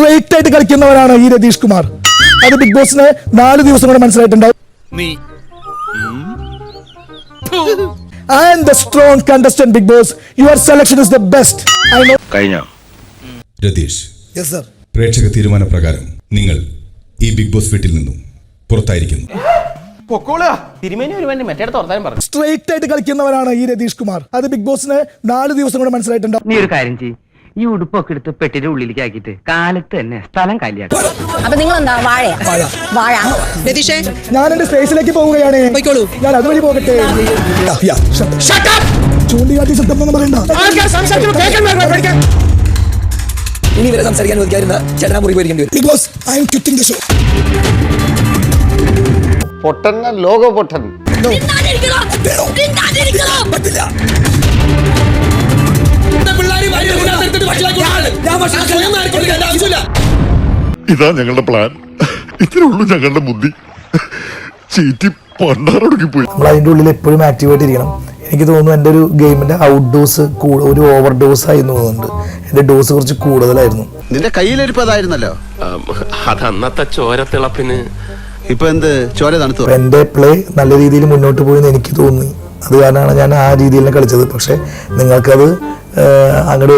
Straight ആയിട്ട് കളിക്കുന്നവരാണ് ഈ രതീഷ് കുമാർ. അത് ബിഗ് ബോസിന് നാല് ദിവസം കൂടെ മനസ്സിലായിട്ടുണ്ടാവും. നീ. I am the strong contestant Big Boss your selection is the best I know കഴിഞ്ഞോ? രതീഷ്. യെസ് സർ പ്രേക്ഷക തീരുമാനപ്രകാരം നിങ്ങൾ ഈ ബിഗ് ബോസ് വീട്ടിൽ നിന്നും പുറത്തായിരിക്കുന്നു. സ്ട്രേറ്റ് ആയിട്ട് കളിക്കുന്നവരാണ് ഈ രതീഷ് കുമാർ. അത് ബിഗ് ബോസിന് നാല് ദിവസം കൂടെ മനസ്സിലായിട്ടുണ്ടാവും. നീ ഒരു കാര്യം ചെയ്യ്. ഈ ഉടുപ്പൊക്കെ എടുത്ത് പെട്ടിന്റെ ഉള്ളിലേക്ക് ആക്കിയിട്ട് കാലത്ത് തന്നെ സ്ഥലം കാലിയാക്കും. അപ്പൊ നിങ്ങൾ എന്താ വാഴയാ? വാഴ. രതീഷേ. ഞാൻ എന്റെ സ്പേസിലേക്ക് പോവുകയാണ്. പോയിക്കോളൂ. ഞാൻ അതുവഴി പോകട്ടെ. ചൂണ്ടിക്കാട്ടി ശബ്ദം ഒന്നും പറയണ്ട. ഇനി ഇവരെ സംസാരിക്കാൻ ഒതുക്കായിരുന്ന ചേട്ടനാ മുറി പോയിരിക്കേണ്ടി വരും. I'm quitting the show പൊട്ടൻ ലോക പൊട്ടൻ പറ്റില്ല. ഇതാ ഞങ്ങളുടെ പ്ലാൻ ഇത്രേ ഉള്ളൂ ഞങ്ങളുടെ ബുദ്ധി. ചീറ്റി പണ്ടാറൊടുക്കി പോയി. നമ്മൾ അതിന്റെ ഉള്ളിൽ എപ്പോഴും ആക്റ്റീവായിട്ട് ഇരിക്കണം. എനിക്ക് തോന്നുന്നു എന്റെ ഒരു ഗെയിമിന്റെ ഔട്ട് ഡോസ് ഒരു ഓവർ ഡോസ് ആയി എന്ന് തോന്നുന്നുണ്ട്. എന്റെ ഡോസ് കുറച്ച് കൂടുതലായിരുന്നു. നിന്റെ കയ്യിലിരിപ്പതായിരുന്നല്ലോ അത് അന്നത്തെ ചോരത്തിളപ്പിന് ഇപ്പൊ എന്ത്? ചോര തണുത്തു? എന്റെ എന്റെ പ്ലേ നല്ല രീതിയിൽ മുന്നോട്ട് പോയി എന്ന് എനിക്ക് തോന്നി. അത് കാരണമാണ് ഞാൻ ആ രീതിയിൽ കളിച്ചത്. പക്ഷെ നിങ്ങൾക്കത് അങ്ങോട്ട്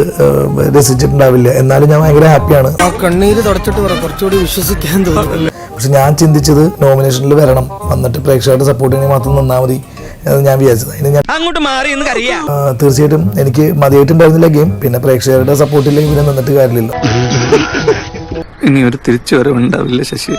രസിച്ചിട്ടുണ്ടാവില്ല. എന്നാലും ഞാൻ ഭയങ്കര ഹാപ്പിയാണ് കണ്ണീര് തുടച്ചിട്ട് കുറച്ചുകൂടി വിശ്വസിക്കാൻ തോന്നുന്നു. പക്ഷെ ഞാൻ ചിന്തിച്ചത് നോമിനേഷനിൽ വരണം. വന്നിട്ട് പ്രേക്ഷകരുടെ സപ്പോർട്ട് മാത്രം നിന്നാൽ മതി എന്ന് ഞാൻ വിചാരിച്ചത് അതിന് ഞാൻ അങ്ങോട്ട് മാറി തീർച്ചയായിട്ടും എനിക്ക് മതിയായിട്ടുണ്ടായിരുന്നില്ല ഗെയിം പിന്നെ പ്രേക്ഷകരുടെ സപ്പോർട്ടില്ലെങ്കിൽ പിന്നെ നിന്നിട്ട് കാര്യമില്ലല്ലോ. ഇനി ഒരു തിരിച്ചു വരവുണ്ടാവില്ല ശശി.